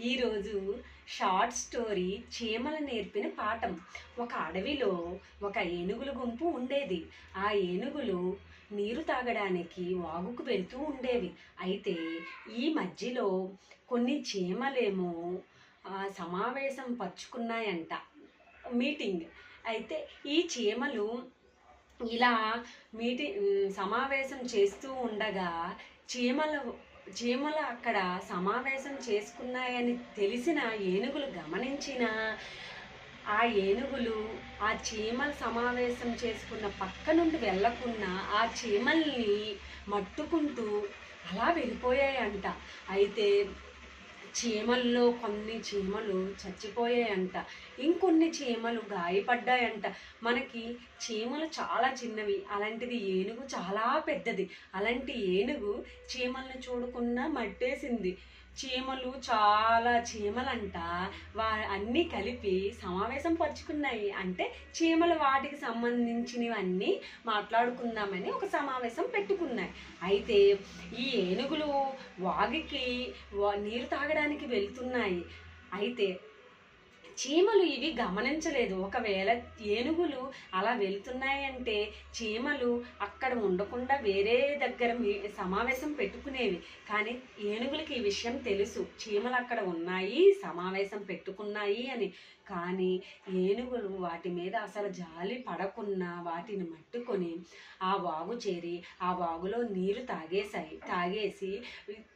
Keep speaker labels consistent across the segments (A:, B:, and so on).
A: ఈరోజు short story చీమలు నేర్పిన పాఠం. ఒక అడవిలో ఒక ఏనుగుల గుంపు ఉండేది. ఆ ఏనుగులు నీరు తాగడానికి వాగుకు వెళ్తూ ఉండేవి. అయితే ఈ మధ్యలో కొన్ని చీమలేమో సమావేశం పరుచుకున్నాయంట. మీటింగ్. అయితే ఈ చీమలు ఇలా మీటింగ్ సమావేశం చేస్తూ ఉండగా చీమలు చీమలు అక్కడ సమావేశం చేసుకున్నాయని తెలిసిన ఏనుగులు గమనించిన ఆ ఏనుగులు ఆ చీమలు సమావేశం చేసుకున్న పక్క నుండి వెళ్ళకుండా ఆ చీమల్ని మట్టుకుంటూ అలా వెళ్ళిపోయాయంట. అయితే చీమల్లో కొన్ని చీమలు చచ్చిపోయాయంట. ఇంకొన్ని చీమలు గాయపడ్డాయంట. మనకి చీమలు చాలా చిన్నవి. అలాంటిది ఏనుగు చాలా పెద్దది. అలాంటి ఏనుగు చీమలను చూడకుండా మట్టేసింది. చీమలు చాలా చీమలంట. వా అన్నీ కలిపి సమావేశం పరుచుకున్నాయి. అంటే చీమలు వాటికి సంబంధించినవన్నీ మాట్లాడుకుందామని ఒక సమావేశం పెట్టుకున్నాయి. అయితే ఈ ఏనుగులు వాగికి వా- నీరు తాగడానికి వెళ్తున్నాయి. అయితే చీమలు ఇవి గమనించలేదు. ఒకవేళ ఏనుగులు అలా వెళ్తున్నాయంటే చీమలు అక్కడ ఉండకుండా వేరే దగ్గర సమావేశం పెట్టుకునేవి. కానీ ఏనుగులకి ఈ విషయం తెలుసు. చీమలు అక్కడ ఉన్నాయి సమావేశం పెట్టుకున్నాయి అని. కానీ ఏనుగులు వాటి మీద అసలు జాలి పడకున్నా వాటిని మట్టుకొని ఆ వాగు చేరి ఆ వాగులో నీరు తాగేసాయి తాగేసి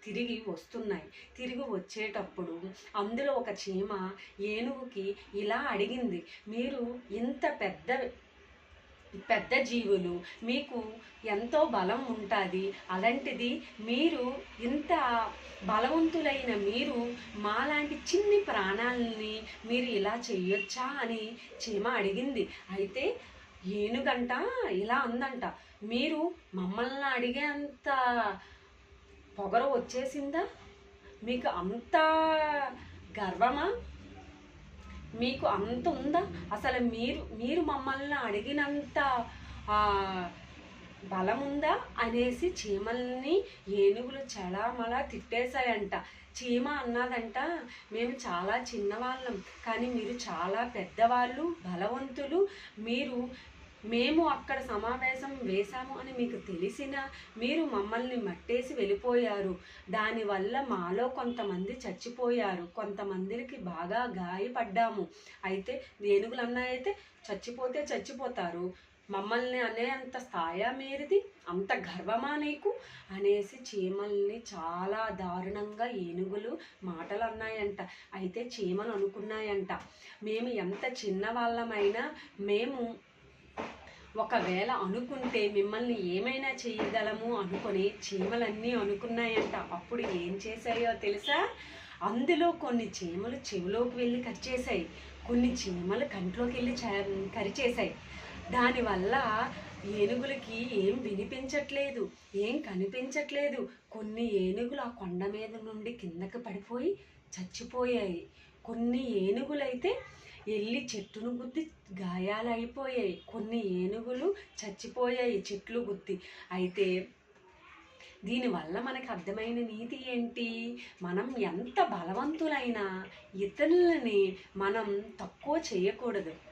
A: తిరిగి వస్తున్నాయి. తిరిగి వచ్చేటప్పుడు అందులో ఒక చీమ ఏనుగుకి ఇలా అడిగింది మీరు ఇంత పెద్ద పెద్ద జీవులు మీకు ఎంతో బలం ఉంటుంది. అలాంటిది మీరు ఇంత బలవంతులైన మీరు మాలాంటి చిన్ని ప్రాణాలని మీరు ఇలా చేయొచ్చా అని చీమ అడిగింది. అయితే ఏనుగంట ఇలా ఉందంట మీరు మమ్మల్ని అడిగే అంత పొగరు వచ్చేసిందా? మీకు అంత గర్వమా? మీకు అంత ఉందా? అసలు మీరు మీరు మమ్మల్ని అడిగినంత బలం ఉందా? అనేసి చీమల్ని ఏనుగులు చలామలా తిట్టేశాయంట. చీమ అన్నదంట మేము చాలా చిన్నవాళ్ళం కానీ మీరు చాలా పెద్దవాళ్ళు బలవంతులు మీరు మేము అక్కడ సమావేశం వేశాము అని మీకు తెలిసిన మీరు మమ్మల్ని మట్టేసి వెళ్ళిపోయారు. దానివల్ల మాలో కొంతమంది చచ్చిపోయారు. కొంతమందికి బాగా గాయపడ్డాము. అయితే ఏనుగులు అయితే చచ్చిపోతే చచ్చిపోతారు. మమ్మల్ని అనే అంత స్థాయా మీరిది అంత గర్వమా నీకు? అనేసి చీమల్ని చాలా దారుణంగా ఏనుగులు మాటలు అన్నాయంట అయితే చీమలు అనుకున్నాయంట మేము ఎంత చిన్నవాళ్ళమైనా మేము ఒకవేళ అనుకుంటే మిమ్మల్ని ఏమైనా చేయగలము అనుకొని చీమలన్నీ అనుకున్నాయంట. అప్పుడు ఏం చేశాయో తెలుసా? అందులో కొన్ని చీమలు చెవిలోకి వెళ్ళి కరిచేశాయి కొన్ని చీమలు కంట్లోకి వెళ్ళి చ- కరిచేసాయి దానివల్ల ఏనుగులకి ఏం వినిపించట్లేదు ఏం కనిపించట్లేదు. కొన్ని ఏనుగులు ఆ కొండ మీద నుండి కిందకి పడిపోయి చచ్చిపోయాయి. కొన్ని ఏనుగులైతే వెళ్ళి చెట్టును గుద్ది గాయాలైపోయాయి. కొన్ని ఏనుగులు చచ్చిపోయాయి చెట్లు గుద్ది అయితే దీనివల్ల మనకు అర్థమైన నీతి ఏంటి? మనం ఎంత బలవంతులైనా ఇతరులని మనం తక్కువ చేయకూడదు.